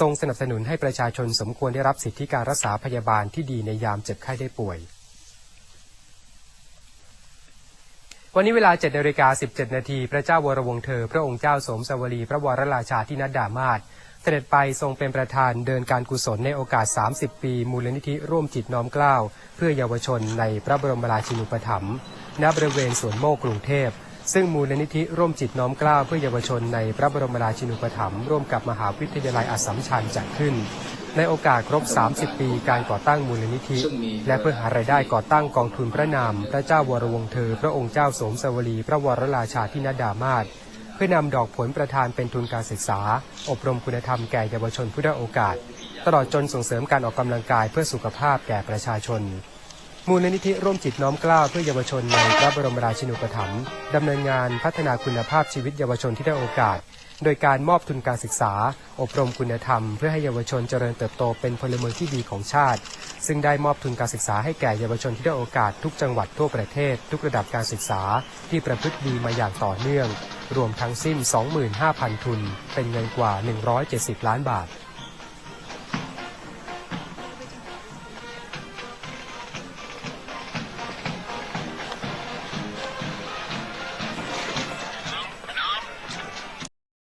ทรงสนับสนุนให้ประชาชนสมควรได้รับสิทธิการรักษาพยาบาลที่ดีในยามเจ็บไข้ได้ป่วย วันนี้เวลา7นาฬิกา17 นาทีพระเจ้าวรวงศ์เธอ พระองค์เจ้าสมสวลีพระวรราชาธินัดดามาศเสด็จไปทรงเป็นประธานเดินการกุศลในโอกาส 30 ปี มูลนิธิร่วมจิตน้อมเกล้า เพื่อเยาวชนในพระบรมราชินูปถัมภ์ณบริเวณสวนโมกกรุงเทพ ซึ่งมูลนิธิร่วมจิตน้อมเกล้าเพื่อเยาวชนในพระบรมราชินูปถัมภ์ร่วมกับมหาวิทยาลัยอัสสัมชัญจัดขึ้น ในโอกาสครบ 30 ปีการก่อตั้งมูลนิธิ และเพื่อหารายได้ก่อตั้งกองทุนพระนาม พระเจ้าวรวงศ์เธอ พระองค์เจ้าสมสวลีพระวรราชาธินดามาศเพื่อนำดอกผลประทานเป็นทุนการศึกษา อบรมคุณธรรมแก่เยาวชนผู้ได้โอกาส ตลอดจนส่งเสริมการออกกำลังกายเพื่อสุขภาพแก่ประชาชน มูลนิธิร่วมจิตน้อมกล้าเพื่อเยาวชนในพระบรมราชินูปถัมภ์ดำเนินงานพัฒนาคุณภาพชีวิตเยาวชนที่ได้โอกาส โดยการมอบทุนการศึกษา อบรมคุณธรรม เพื่อให้เยาวชนเจริญเติบโตเป็นพลเมืองที่ดีของชาติ ซึ่งได้มอบทุนการศึกษาให้แก่เยาวชนที่ได้โอกาสทุกจังหวัดทั่วประเทศ ทุกระดับการศึกษาที่ประพฤติดีมาอย่างต่อเนื่อง รวมทั้งสิ้น 25,000 ทุน เป็นเงินกว่า 170 ล้านบาท